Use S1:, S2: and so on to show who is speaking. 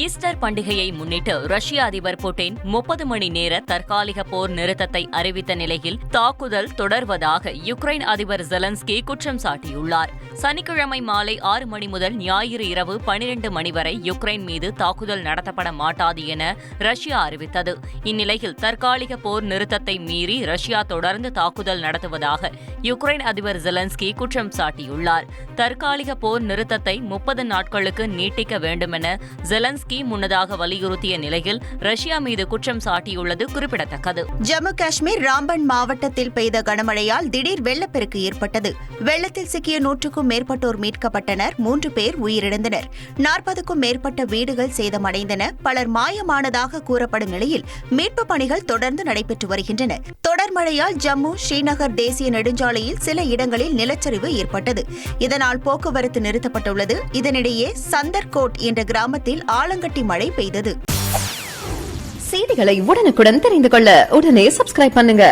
S1: Easter பண்டிகையை முன்னிட்டு ரஷ்ய அதிபர் புட்டின் முப்பது மணி நேர தற்காலிக போர் நிறுத்தத்தை அறிவித்த நிலையில் தாக்குதல் தொடர்வதாக யுக்ரைன் அதிபர் ஜெலன்ஸ்கி குற்றம் சாட்டியுள்ளார். சனிக்கிழமை மாலை ஆறு மணி முதல் ஞாயிறு இரவு பனிரெண்டு மணி வரை யுக்ரைன் மீது தாக்குதல் நடத்தப்பட மாட்டாது என ரஷ்யா அறிவித்தது. இந்நிலையில் தற்காலிக போர் நிறுத்தத்தை மீறி ரஷ்யா தொடர்ந்து தாக்குதல் நடத்துவதாக யுக்ரைன் அதிபர் ஜெலன்ஸ்கி குற்றம் சாட்டியுள்ளார். தற்காலிக போர் நிறுத்தத்தை முப்பது நாட்களுக்கு நீட்டிக்க வேண்டுமென ஜெலன்ஸ்கி ஜெலன்ஸ்கி முன்னதாக வலியுறுத்திய நிலையில் ரஷ்யா மீது குற்றம் சாட்டியுள்ளது குறிப்பிடத்தக்கது.
S2: ஜம்மு காஷ்மீர் ராம்பன் மாவட்டத்தில் பெய்த கனமழையால் திடீர் வெள்ளப்பெருக்கு ஏற்பட்டது. வெள்ளத்தில் சிக்கிய நூற்றுக்கும் மேற்பட்டோர் மீட்கப்பட்டனர் மூன்று பேர் உயிரிழந்தனர். நாற்பதுக்கும் மேற்பட்ட வீடுகள் சேதமடைந்தன. பலர் மாயமானதாக கூறப்படும் நிலையில் மீட்புப் பணிகள் தொடர்ந்து நடைபெற்று வருகின்றன. தொடர் மழையால் ஜம்மு ஸ்ரீநகர் தேசிய நெடுஞ்சாலையில் சில இடங்களில் நிலச்சரிவு ஏற்பட்டது. இதனால் போக்குவரத்து நிறுத்தப்பட்டுள்ளது. இதனிடையே சந்தர்கோட் என்ற கிராமத்தில் ஆழ ஆலங்கட்டி மழை பெய்தது.
S3: செய்திகளை உடனுக்குடன் தெரிந்து கொள்ள உடனே சப்ஸ்கிரைப் பண்ணுங்க.